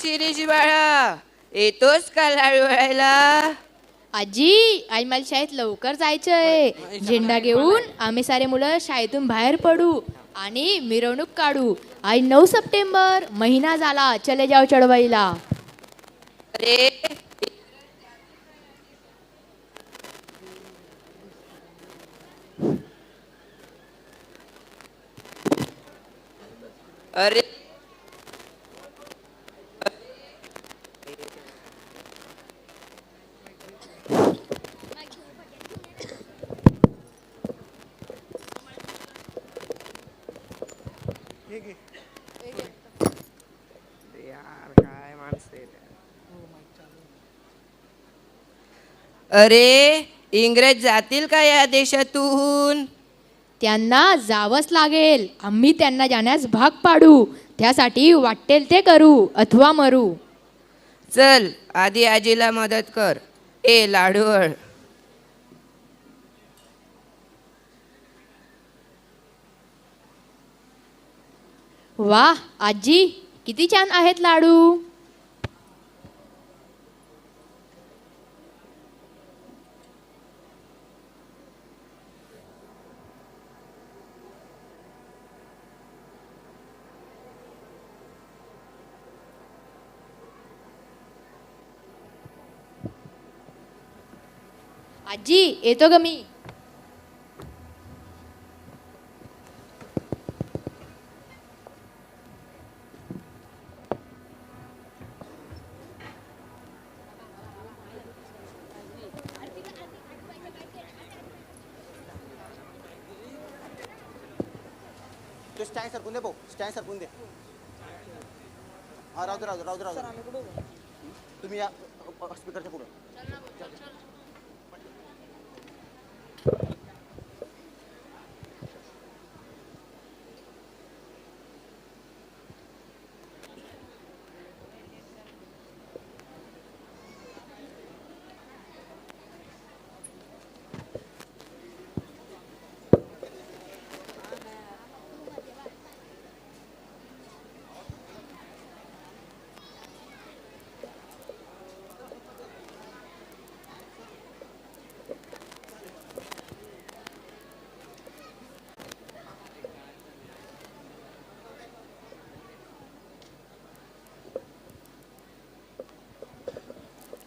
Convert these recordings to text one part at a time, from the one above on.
शिरीष बाळा येतोस का लाडू वळायला आजी आई मला शाळेत लवकर जायचंय. झेंडा घेऊन आम्ही सारे मुलं शाळेतून बाहेर पडू आणि मिरवणूक काढू. आई नऊ सप्टेंबर महिना झाला. चले जाऊ चळवळीला. अरे अरे यार काय माणसं आहेत यार. अरे इंग्रज जातील का या देशातून? त्यांना जावंच लागेल. आम्ही त्यांना जाण्यास भाग पाडू. त्यासाठी वाटेल ते करू अथवा मरू. चल आधी आजीला मदत कर. ए लाडूळ वाह आजी किती छान आहेत लाडू. आजी येतो ग मी? तो स्टँड सरकून दे भाऊ स्टँड सरकून दे. हा राहू दे राहू दे राहू दे राहू दे. तुम्ही या स्पीकरच्या पुढं.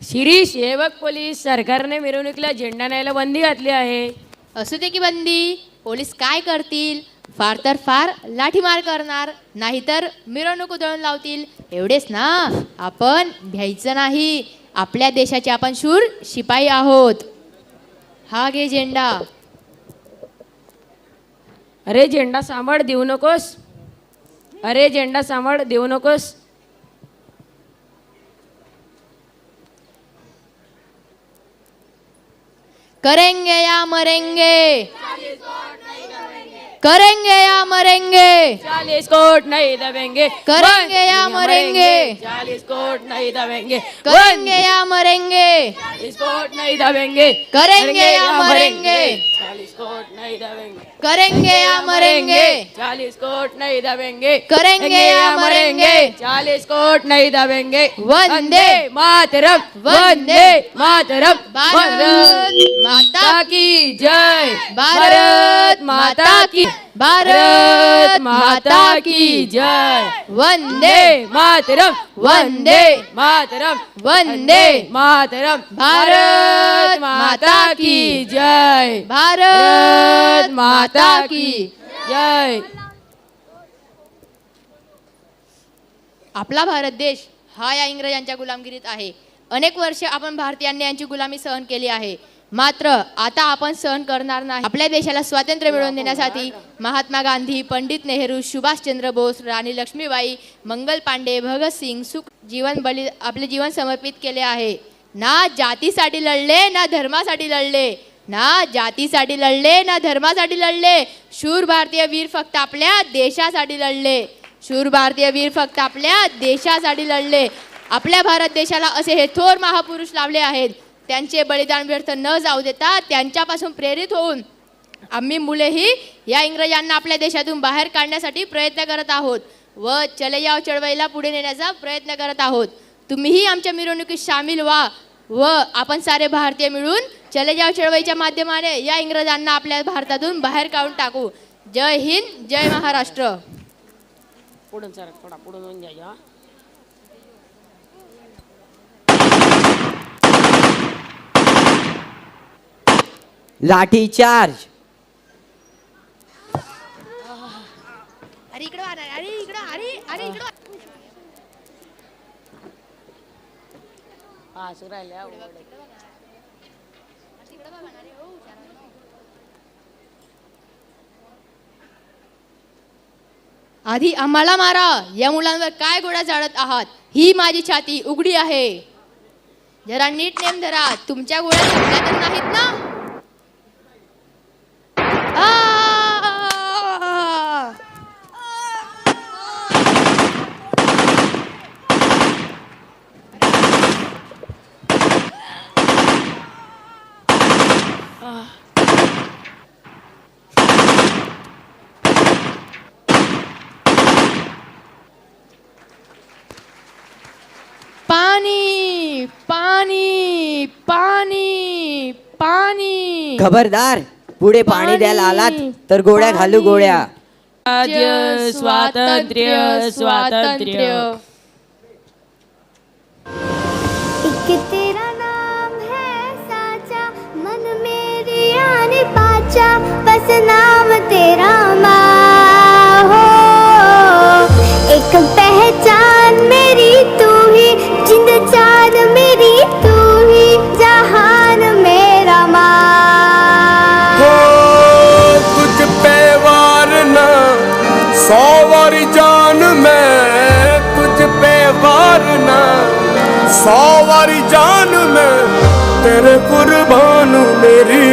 शिरीष बघ पोलीस सरकारने मिरवणुकीला झेंडा न्यायला बंदी घातली आहे. असू दे की बंदी पोलीस काय करतील? फार तर फार लाठीमार करणार नाहीतर मिरवणूक उधळून लावतील. एवढेच ना आपण भ्यायचं नाही. आपल्या देशाचे आपण शूर शिपाई आहोत. हा घे झेंडा. अरे झेंडा सांभाळ देऊ नकोस. अरे झेंडा सांभाळ देऊ नकोस. करेंगे या मरेंगे। करेंगे या मरेंगे? चालीस कोट नहीं दबेंगे। करेंगे या मरेंगे? चालीस कोट नहीं दबेंगे। करेंगे या मरेंगे? चालीस कोट नहीं दबेंगे। करेंगे या मरेंगे? चालीस कोट नहीं दबेंगे। करेंगे या मरेंगे। चालीस कोट नहीं दबेंगे। करेंगे या मरेंगे? चालीस कोट नहीं दबेंगे। वंदे मातरम। वंदे मातरम। भारत माता की जय। भारत माता की भारत माता की जय। वंदे मातरम। वंदे मातरम। वंदे मातरम। भारत माता की जय। भारत माता की जय। आपला भारत देश हा या इंग्रजांच्या गुलामगिरीत आहे. अनेक वर्ष आपण भारतीयांनी यांची गुलामी सहन केली आहे. मात्र आता आपण सहन करणार नाही. आपल्या देशाला स्वातंत्र्य मिळवून देण्यासाठी महात्मा गांधी पंडित नेहरू सुभाषचंद्र बोस राणी लक्ष्मीबाई मंगल पांडे भगतसिंग सुख जीवन बलि आपले जीवन समर्पित केले आहे. ना जातीसाठी लढले ना धर्मासाठी लढले. ना जातीसाठी लढले ना धर्मासाठी लढले. शूर भारतीय वीर फक्त आपल्या देशासाठी लढले. शूर भारतीय वीर फक्त आपल्या देशासाठी लढले. आपल्या भारत देशाला असे हे थोर महापुरुष लाभले आहेत. त्यांचे बलिदान व्यर्थ न जाऊ देता त्यांच्यापासून प्रेरित होऊन आम्ही मुलेही या इंग्रजांना आपल्या देशातून बाहेर काढण्यासाठी प्रयत्न करत आहोत व चले चळवळीला पुढे नेण्याचा प्रयत्न करत आहोत. तुम्हीही आमच्या मिरवणुकीत सामील व्हा व आपण सारे भारतीय मिळून चलेजाव चळवळीच्या माध्यमाने या इंग्रजांना आपल्या भारतातून बाहेर काढून टाकू. जय हिंद जय महाराष्ट्र. पुढून सर थोडा पुढून होऊन घ्या हा. लाठी चार्ज अरे इकडं वा, अरे इकडं अरे अरे इकडं वा. हा सुरू राहिल्या आधी आम्हाला मारा या मुलांवर काय गोळ्या झाडत आहात? ही माझी छाती उघडी आहे. जरा नीट नेम धरा तुमच्या गोळ्या नाहीत ना? पाणी पाणी पाणी पाणी. खबरदार पुढे पाणी द्यायला आलात तर गोळ्या घालू गोळ्या. राज्य स्वातंत्र्य स्वातंत्र्य. बस नाम तेरा माँ हो एक पहचान मेरी तू ही जिंद चांद मेरी तू ही जहान मेरा माँ. हो तुझ पे वारना सौ वारी जान मैं तुझ पे वारना सौ वारी जान मैं तेरे कुर्बान मेरी